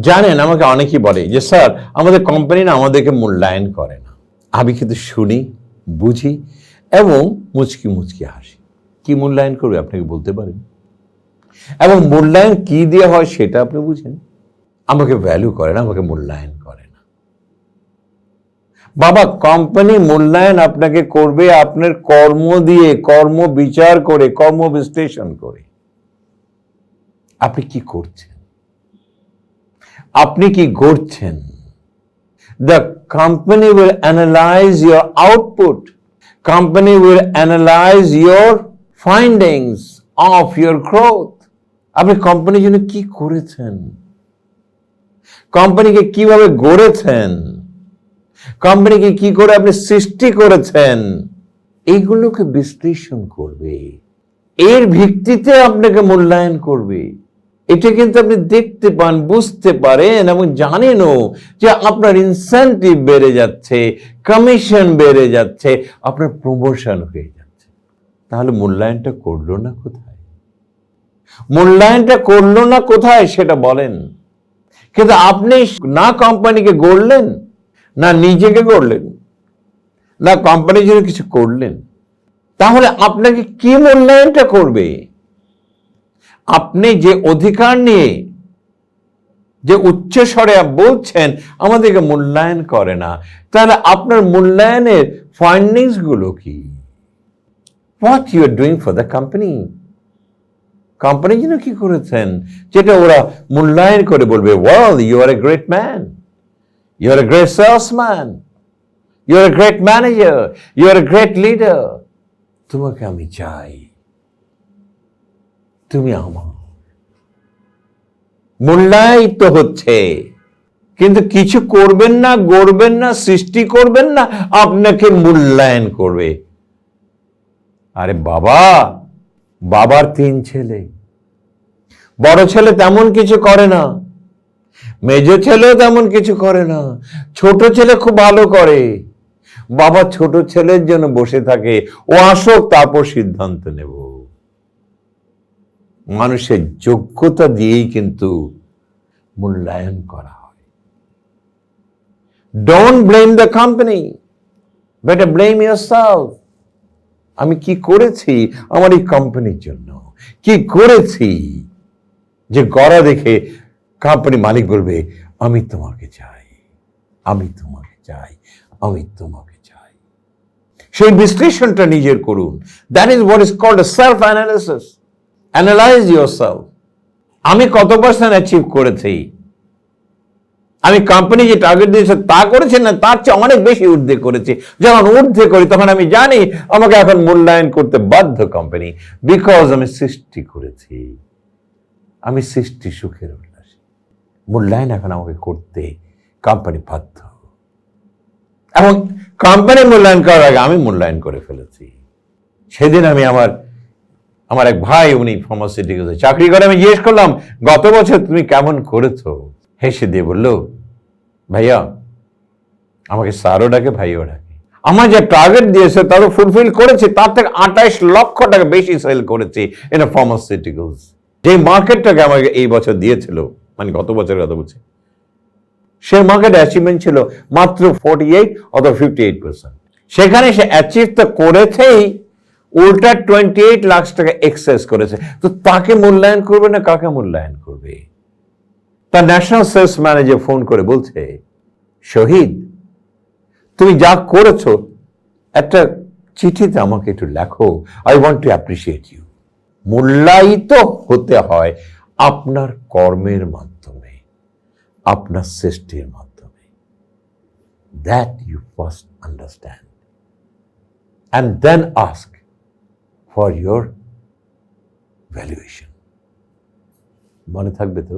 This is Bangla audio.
জানেন, আমাকে অনেকেই বলে যে, স্যার, আমাদের কোম্পানি না আমাদেরকে মূল্যায়ন করে না। আমি কিন্তু শুনি, বুঝি এবং মুচকি মুচকি হাসি। কি মূল্যায়ন করবে আপনাকে বলতে পারেন? এবং মূল্যায়ন কি দিয়ে হয় সেটা আপনি বুঝেন। আমাকে ভ্যালু করে না, আমাকে মূল্যায়ন করে না। বাবা কোম্পানি মূল্যায়ন আপনাকে করবে আপনার কর্ম দিয়ে, কর্ম বিচার করে, কর্ম বিশ্লেষণ করে। আপনি কি করছেন? আপনি কি গড়ছেন? The company will analyse your output company will analyse your findings of your growth আপনি কোম্পানির জন্য কি করেছেন? কোম্পানিকে কীভাবে গড়েছেন? কোম্পানিকে কি করে আপনি সৃষ্টি করেছেন? এইগুলোকে বিশ্লেষণ করবে। এর ভিত্তিতে আপনাকে মূল্যায়ন করবে। এটা কিন্তু আপনি দেখতে পান, বুঝতে পারেন এবং জানেনও যে আপনার ইনসেন্টিভ বেড়ে যাচ্ছে কমিশন বেড়ে যাচ্ছে, আপনার প্রমোশন হয়ে যাচ্ছে। তাহলে মূল্যায়নটা করল না কোথায়? মূল্যায়নটা করল না কোথায় সেটা বলেন। কিন্তু আপনি না কোম্পানিকে গড়লেন, না নিজেকে গড়লেন, না কোম্পানির জন্য কিছু করলেন, তাহলে আপনাকে কি মূল্যায়নটা করবে? আপনি যে অধিকার নিয়ে যে উচ্চ স্বরে বলছেন, আমাদেরকে মূল্যায়ন করে না। তাহলে আপনার মূল্যায়নের ফাইন্ডিংসগুলো কি? What you are doing for the company company জন্য কি করেছেন? যেটা ওরা মূল্যায়ন করে বলবে well you are a great man you are a great salesman you are a great manager you are a great leader তোমাকে আমি চাই। তুমি আমার। মূল্যায়িত হচ্ছে। কিন্তু কিছু করবেন না, গড়বেন না, সৃষ্টি করবেন না, আপনাকে মূল্যায়ন করবে। আরে বাবা, বাবার তিন ছেলে। বড় ছেলে তেমন কিছু করে না। মেজ ছেলেও তেমন কিছু করে না। ছোট ছেলে খুব ভালো করে। বাবা ছোট ছেলের জন্য বসে থাকে। ও আসুক, তারপর সিদ্ধান্ত নেব। মানুষের যোগ্যতা দিয়েই কিন্তু মূল্যায়ন করা হয়। Don't blame the company better blame ইয়ার আমি কি করেছি? আমার এই কোম্পানির জন্য। কি করেছি? যে গড়া দেখে কোম্পানি মালিক বলবে, আমি তোমাকে চাই। আমি তোমাকে চাই। আমি তোমাকে চাই। সেই বিশ্লেষণটা নিজের করুন। That is what is called self analysis analyze yourself আমি কত পার্সেন্ট অ্যাচিভ করেছি? আমি কোম্পানি যে টার্গেট দিয়েছে, তা করেছে না? তার চেয়ে অনেক বেশি ঊর্ধ্বে করেছি। যখন ঊর্ধ্বে করি, তখন আমি জানি আমাকে এখন মূল্যায়ন করতে বাধ্য কোম্পানি বিকজ আমি সৃষ্টি করেছি। আমি সৃষ্টি সুখের উল্লাসী। মূল্যায়ন এখন আমাকে করতে কোম্পানি বাধ্য। এবং কোম্পানি মূল্যায়ন করার আগে আমি মূল্যায়ন করে ফেলেছি। সেদিন আমি আমার আমার এক ভাই, উনি ফার্মাসিউটিক্যালসে চাকরি করে। আমি জিজ্ঞেস করলাম, গত বছর তুমি কেমন করেছ? হেসে দিয়ে বলল, ভাইয়া, আমাকে স্যারও ডাকে, ভাইও ডাকে। আমার যে টার্গেট দিয়েছে, তারও ফুলফিল করেছি। তার থেকে আঠাইশ লক্ষ টাকা বেশি সেল করেছি ইন ফার্মাসিউটিক্যালস যে মার্কেটটাকে আমাকে এই বছর দিয়েছিল মানে গত বছরের কথা বলছি সেই মার্কেট অ্যাচিভমেন্ট ছিল মাত্র ফোর্টি এইট অথবা ফিফটি এইট পার্সেন্ট সেখানে সে অ্যাচিভ তো করেছেই উল্টা টোয়েন্টি এইট লাখ টাকা এক্সেস করেছে। তো তাকে মূল্যায়ন করবে না কাকে মূল্যায়ন করবে? তার ন্যাশনাল সেলস ম্যানেজার ফোন করে বলছে, শহীদ, তুমি যা করেছ, একটা চিঠিতে আমাকে একটু লেখো। I want to appreciate you মূল্যায়িত হতে হয় আপনার কর্মের মাধ্যমে, আপনার সৃষ্টির মাধ্যমে। That you first understand and then ask for your valuation মনে থাকবে তো